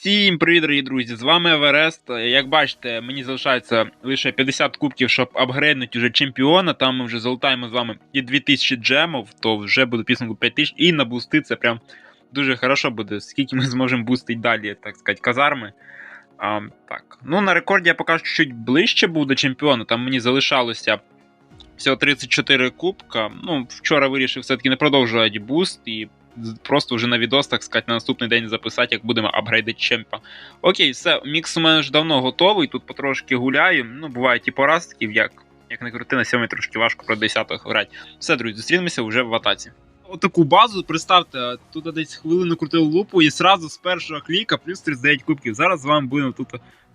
Всім привіт, дорогі друзі! З вами Еверест. Як бачите, мені залишається лише 50 кубків, щоб апгрейднути вже чемпіона. Там ми вже залутаємо з вами і 2000 джемів, то вже буде підсумку 5000. І на бусти це прям дуже хорошо буде, скільки ми зможемо бустити далі, так сказати, казарми. А, так. Ну, на рекорді я поки що чуть ближче був до чемпіона. Там мені залишалося всього 34 кубка. Ну, вчора вирішив все-таки не продовжувати буст і просто вже на відос, так сказати, на наступний день записати, як будемо апгрейдити чемпа. Окей, все, мікс у мене ж давно готовий, тут потрошки гуляю. Ну, бувають і поразки, як, як не крути, на сьомій трошки важко про 10 грати. Все, друзі, зустрінемося вже в атаці. Отаку базу, представте, тут десь хвилину крутив лупу і сразу з першого кліка плюс 39 кубків. Зараз з вами будемо тут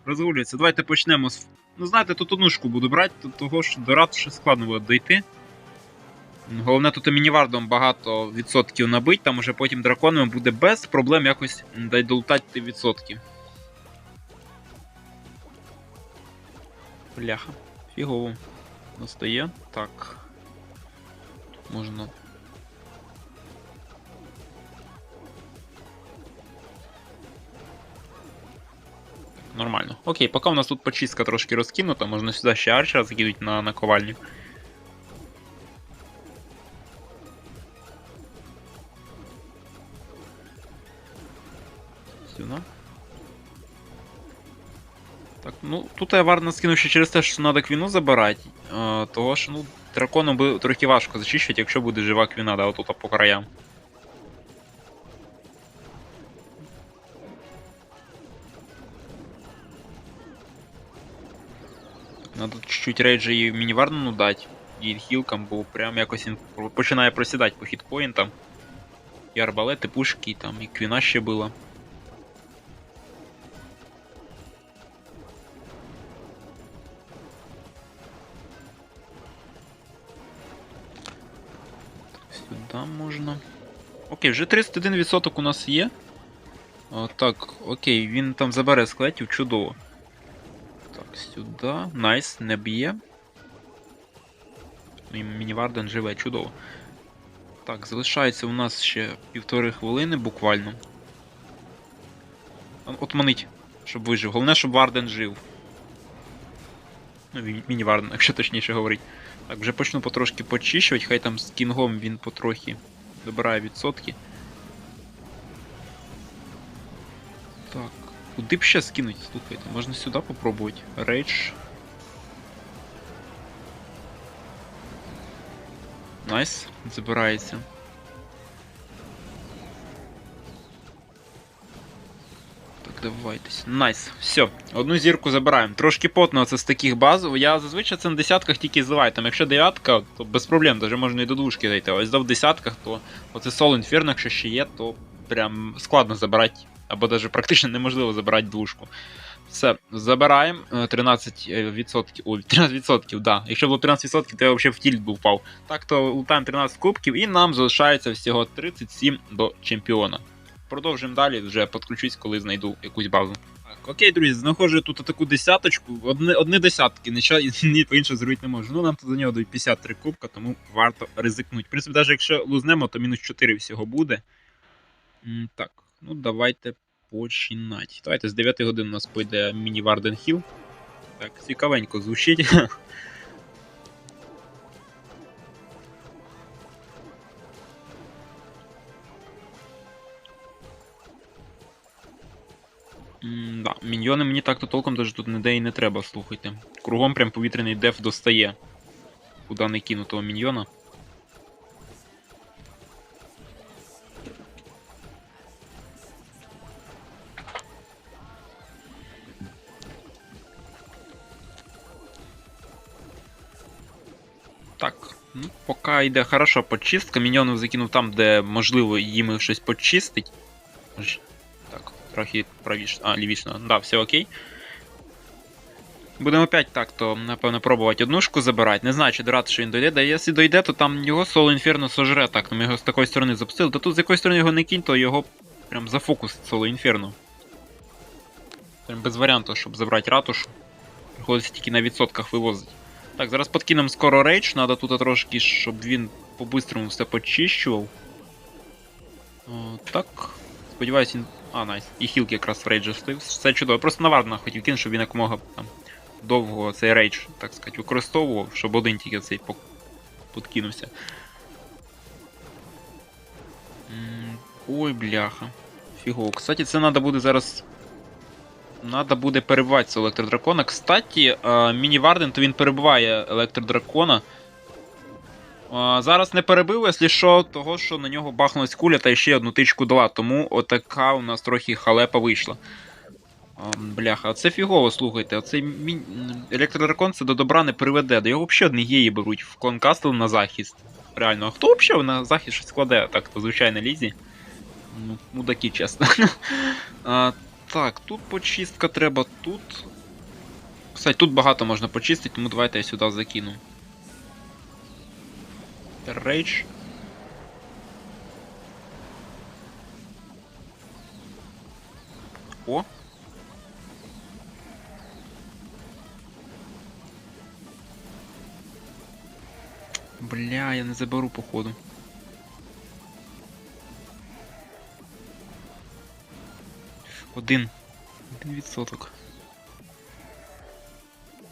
розгулюватися. Давайте почнемо з. Ну, знаєте, тут однушку буду брати, того що до ратуші складно буде дойти. Головне, тут мінівардом багато відсотків набить, там уже потім драконами буде без проблем якось дай долутати відсотки. Бляха. Фігово. Настає. Так. Можна. Нормально. Окей, поки у нас тут почистка трошки розкинута, можна сюди ще арчера закинути на наковальню. Сюди. Так, ну тут я варно скинув ще через те, що треба квіну забирати. Е, того що, ну, дракону буде трохи важко зачищувати, якщо буде жива квіна, да, отут по краям. Надо чуть-чуть рейджа і мініварну дати. І хілкам, бо прям якось він починає просідати по хітпоінтам. І арбалети, пушки, там, і квіна ще була. Сюди можна. Окей, вже 31% у нас є. О, так, окей, він там забере склетів, чудово. Так, сюди. Найс, не б'є. Мініварден живе, чудово. Так, залишається у нас ще півтори хвилини буквально. А, От манить, щоб вижив. Головне, щоб Варден жив. Ну, Мі- міні-Варден, якщо точніше говорити. Так, вже почну потрошки почищувати, хай там з кінгом він потрохи добирає відсотки. Так, куди б ще скинуть? Слухайте, можна сюди попробувати. Рейдж. Найс, забирається. Так. Найс. Все, одну зірку забираємо. Трошки потно це з таких базових. Я зазвичай це на десятках тільки зливаю. Там якщо дев'ятка, то без проблем, навіть можна і до двушки дійти. Ось в десятках, то оце Soul Inferno, якщо ще є, то прям складно забирати. Або навіть практично неможливо забирати двушку. Все, забираємо е, 13%. Ой, 13%, да. Якщо було 13%, то я взагалі в тільт був впав. Так то лутаємо 13 кубків і нам залишається всього 37 до чемпіона. Продовжимо далі, вже підключусь, коли знайду якусь базу. Так, окей, друзі, знаходжу тут таку десяточку. Одні, одні десятки, нічого ні по іншому зробити не можу. Ну нам тут за нього дають 53 кубка, тому варто ризикнути. В принципі, навіть якщо лузнемо, то мінус 4 всього буде. М, Так, ну давайте починати. Давайте з 9 годин у нас пойде міні Варден Хіл. Так, цікавенько звучить. Да, міньйони мені так-то толком даже тут ніде і не треба, слухайте. Кругом прям повітряний деф достає. Куди не кину того міньйона. Так, ну, поки йде хорошо почистка. Міньйонів закинув там, де можливо їм щось почистить. Трохи правіше. А, лівіше. Да, все окей. Будемо опять так, то напевно пробувати однушку забирати. Не знаю, чи до рад, що він дойде. Да якщо дойде, то там його соло інферно сожре. Так, ми його з такої сторони запустили. Та тут з якої сторони його не кінь, то його прям зафокусить соло інферно. Прям без варіанту, щоб забрати ратушу. Приходиться тільки на відсотках вивозити. Так, зараз подкинемо скоро рейдж, треба тут трошки, щоб він по-бистрому все почищував. О, так. Сподіваюсь, він А, найс. І хілки якраз в рейдж встиг. Все чудово. Просто на хотів кинути, щоб він якомога там довго цей рейдж, так сказати, використовував, щоб один тільки цей подкинувся. Ой, бляха. Фігово. Кстати, це треба буде зараз. Надо буде перебивати цього електродракона. Кстати, міні-варден, то він перебиває електродракона. Зараз не перебив, якщо що, того, що на нього бахнулась куля та ще одну тичку дала, тому отака у нас трохи халепа вийшла. А, бляха, це фігово, слухайте. Оцей мі... електродракон це до добра не приведе. До його взагалі однієї беруть в клон Кастл на захист. Реально, а хто взагалі на захист щось складе так, то звичайно лізі? Ну, мудаки, чесно. а, так, тут почистка треба, тут. Кстати, тут багато можна почистити, тому давайте я сюди закину. Рейдж. О. Бля, я не заберу походу. Один. Один відсоток.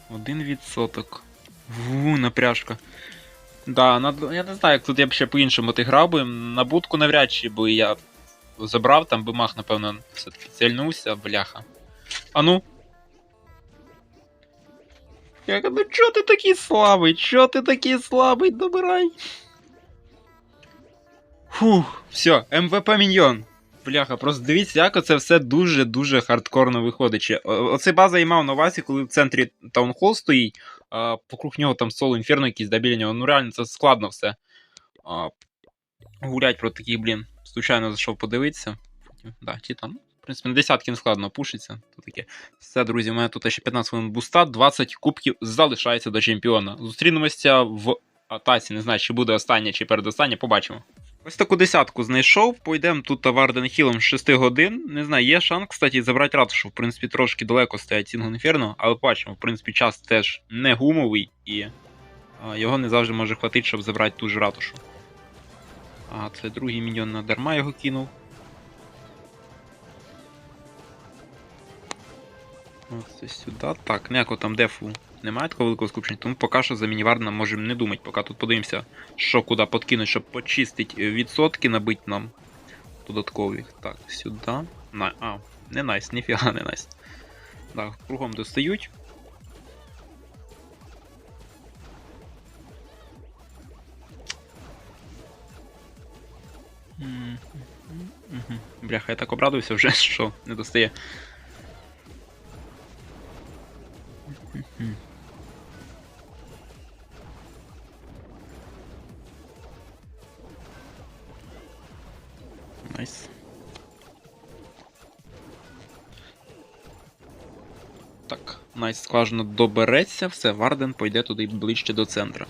Один відсоток. Ву, напряжка. Да, надо, я не знаю, як тут я б ще по-іншому ти грав би. На будку навряд чи би я забрав, там би мах, напевно, все-таки цільнувся, бляха. А ну. Я кажу, ну чо ти такий слабий? Чо ти такий слабий? Добирай. Фух, все, МВП Міньйон. Бляха, просто дивіться, як оце все дуже-дуже хардкорно виходить. Оце база і мав на увазі, коли в центрі таунхол стоїть, покруг нього там соло інферно якісь да біля нього. Ну реально це складно все. Гулять про таких, блін. Случайно зайшов подивитися. Да, там. В принципі, на десятки не складно пушиться. То таке. Все, друзі, у мене тут ще 15 хвилин буста, 20 кубків залишається до чемпіона. Зустрінемося в атаці. Не знаю, чи буде останнє, чи передостаннє, побачимо. Ось таку десятку знайшов. Пойдемо тут Варден Хілом 6 годин. Не знаю, є шанс, кстати, забрати ратушу. В принципі, трошки далеко стоять Сінгл Інферно, але бачимо, в принципі, час теж не гумовий і а, його не завжди може хватити, щоб забрати ту ж ратушу. А, це другий міньйон на дарма його кинув. Оце сюди. Так, ніякого там дефу немає такого великого скупчення, тому поки що за мінівардена можемо не думати, поки тут подивимося, що куди подкинуть, щоб почистити відсотки, набити нам додаткові. Так, сюди. На... А, не найс, ніфіга не найс. Так, кругом достають. Бляха, я так обрадувався вже, що не достає. Найс. Так, найс скважина добереться, все, Варден пойде туди ближче до центра.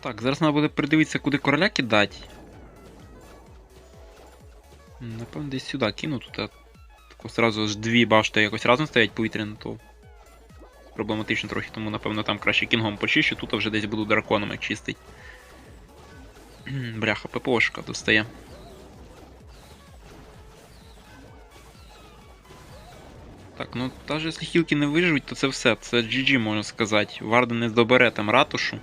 Так, зараз треба буде придивитися, куди короля кидати. Напевно, десь сюди кину тут. А сразу ж дві башти якось разом стоять повітряно, то проблематично трохи, тому напевно там краще кінгом почищу, тут вже десь буду драконом як чистить. Бляха, ППОшка достає. Так, ну та ж якщо хілки не виживуть, то це все. Це GG, можна сказати. Варден не здобере там ратушу.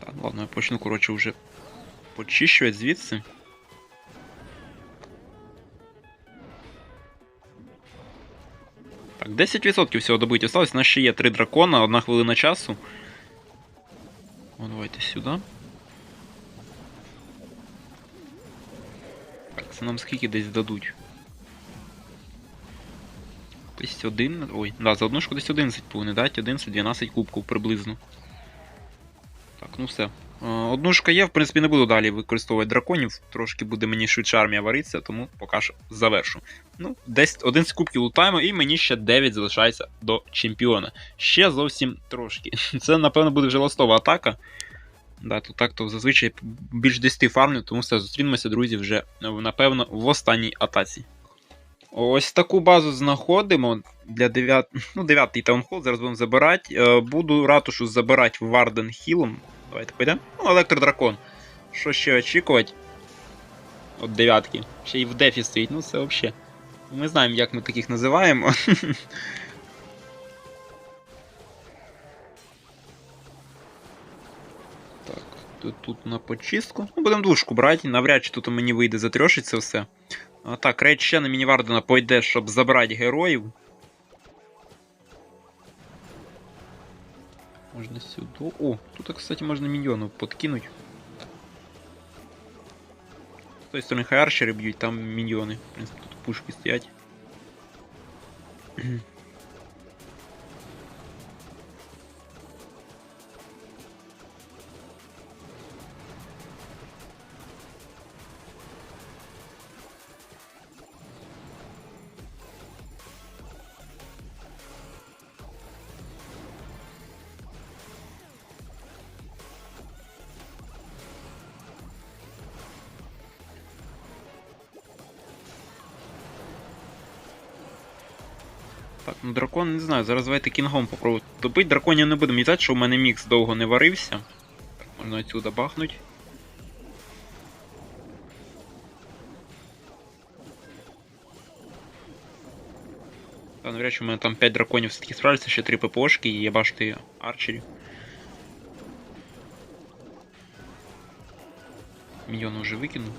Так, ладно, я почну, коротше, вже почищувати звідси. 10% всього добити осталось. У нас ще є 3 дракона, одна хвилина часу. О, давайте сюди. Так, це нам скільки десь дадуть. Десь один. Ой, да, за одну шку десь 11 повинні дати, 11-12 кубків приблизно. Так, ну все. Е, Однушка є, в принципі, не буду далі використовувати драконів. Трошки буде мені швидше армія варитися, тому поки що завершу. Ну, десь 11 кубків лутаємо, і мені ще 9 залишається до чемпіона. Ще зовсім трошки. Це, напевно, буде вже ластова атака. Да, то так, то зазвичай більш 10 фармлю, тому все, зустрінемося, друзі, вже, напевно, в останній атаці. Ось таку базу знаходимо для 9, ну, 9 таунхол, зараз будемо забирати. Е, Буду ратушу забирати Варден Хілом. Давайте пойдемо. Ну, електродракон. Що ще очікувати? От дев'ятки. Ще й в дефі стоїть, ну це взагалі. Ми знаємо, як ми таких називаємо. Так, тут, тут на почистку. Ну, будемо дужку брати, навряд чи тут мені вийде затрьошить все. А, так, рейд ще на мінівардена пойде, щоб забрати героїв. Можна сюди. О, тут, кстати, можна міньйону подкинуть. З тої сторони хай арчери б'ють, там міньйони. В принципі, тут пушки стоять. Так, ну дракон не знаю, зараз давайте кінгом попробую добити. Драконів не будемо їздати, що в мене мікс довго не варився. Можна отсюда бахнуть. Та навряд чи в мене там 5 драконів все-таки справляться, ще 3 ППОшки і є башти арчерів. Міньйон вже викинув.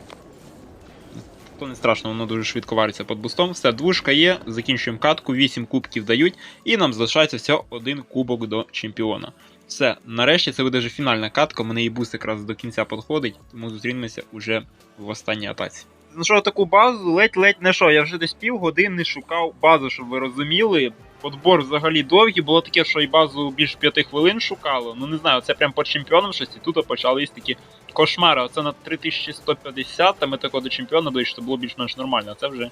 То не страшно, воно дуже швидко вариться під бустом. Все, двушка є, закінчуємо катку, 8 кубків дають, і нам залишається всього один кубок до чемпіона. Все, нарешті це буде вже фінальна катка, мене і буст якраз до кінця підходить, тому зустрінемося уже в останній атаці. Знайшов таку базу, ледь-ледь не що. Я вже десь півгодини шукав базу, щоб ви розуміли. Подбор взагалі довгий, було таке, що і базу більш 5 хвилин шукало. Ну не знаю, це прям по чемпіонам щось, і тут почались такі кошмари. Оце на 3150, а ми такого до чемпіона дійшли, що було більш-менш нормально, це вже.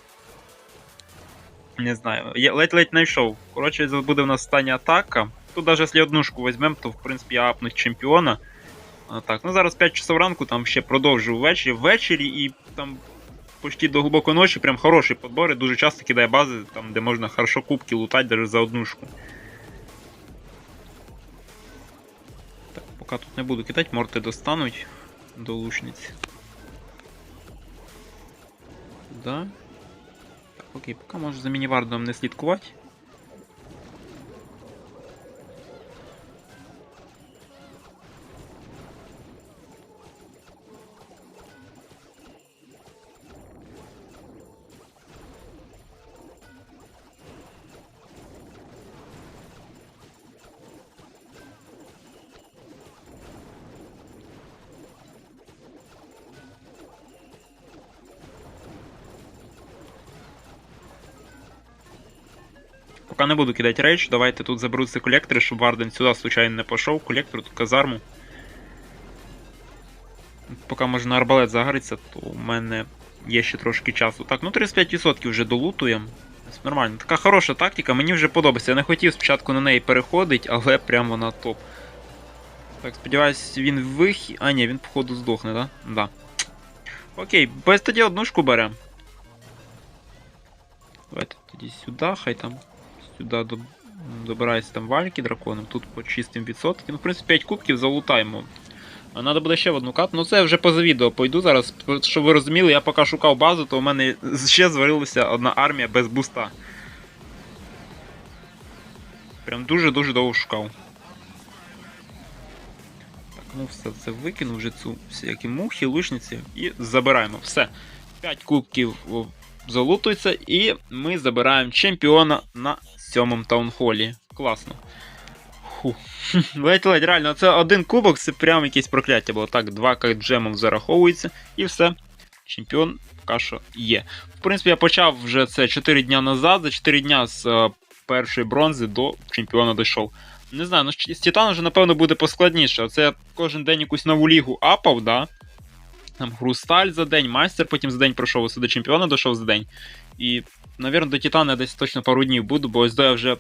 Не знаю. Я ледь-ледь знайшов. Коротше, буде в нас остання атака. Тут навіть якщо однушку візьмемо, то в принципі я апнуть чемпіона. Так, ну зараз 5 часов ранку, там ще продовжу ввечері. Ввечері і там почти до глибокої ночі, прям хороші подбори. Дуже часто кидає бази, там, де можна хорошо кубки лутати навіть за однушку. Так, поки тут не буду кидати, морти достануть до лучниць. Да. Окей, поки може за мінівардом не слідкувати. Поки не буду кидати рейдж, давайте тут заберу ці колектори, щоб Варден сюди случайно не пішов. Колектор, тут казарму. Поки можна арбалет загориться, то у мене є ще трошки часу. Так, ну 35% вже долутуємо. Нормально. Така хороша тактика, мені вже подобається. Я не хотів спочатку на неї переходити, але прямо вона топ. Так, сподіваюсь, він вих... А, ні, він, походу, здохне, да? Да. Окей, без тоді однушку беремо. Давайте тоді сюди, хай там сюди до... добирається там вальки драконом, тут по чистим відсоткам. Ну, в принципі, 5 кубків залутаємо. А треба буде ще в одну кату. Ну це вже поза відео пойду зараз. Щоб ви розуміли, я поки шукав базу, то у мене ще зварилася одна армія без буста. Прям дуже-дуже довго шукав. Так, ну все це викину вже цю всякі мухи, лучниці і забираємо. Все. 5 кубків залутується, і ми забираємо чемпіона на сьомому таунхолі. Класно. Ледь-ледь, реально, це один кубок, це прям якесь прокляття було. Так, два джемом зараховується, і все. Чемпіон поки що є. В принципі, я почав вже це 4 дня назад, за 4 дня з е, першої бронзи до чемпіона дійшов. Не знаю, ну з Титаном вже, напевно, буде поскладніше. Оце я кожен день якусь нову лігу апав, да? Там Хрусталь за день, майстер потім за день пройшов, до чемпіона дійшов за день. І, навірно, до Титана десь точно пару днів буду, бо ось я вже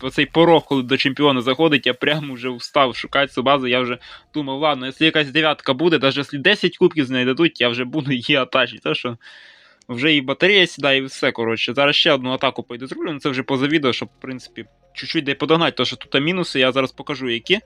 оцей порог, коли до чемпіона заходить, я прямо вже встав шукати цю базу. Я вже думав, ладно, якщо якась дев'ятка буде, навіть якщо 10 кубків з неї я вже буду її атачити. То що вже і батарея сідає, і все. Коротше. Зараз ще одну атаку пойду зроблю, ну це вже поза відео, щоб, в принципі, чуть-чуть де подогнати, тому що тут мінуси, я зараз покажу, які.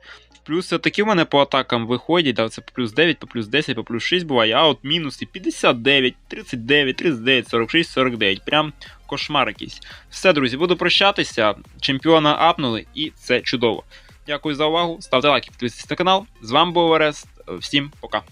Плюси такі в мене по атакам виходять, да, це по плюс 9, по плюс 10, по плюс 6 буває, а от мінуси 59, 39, 39, 46, 49. Прям кошмар якийсь. Все, друзі, буду прощатися. Чемпіона апнули, і це чудово. Дякую за увагу. Ставте лайки, підписуйтесь на канал. З вами був Орест. Всім пока.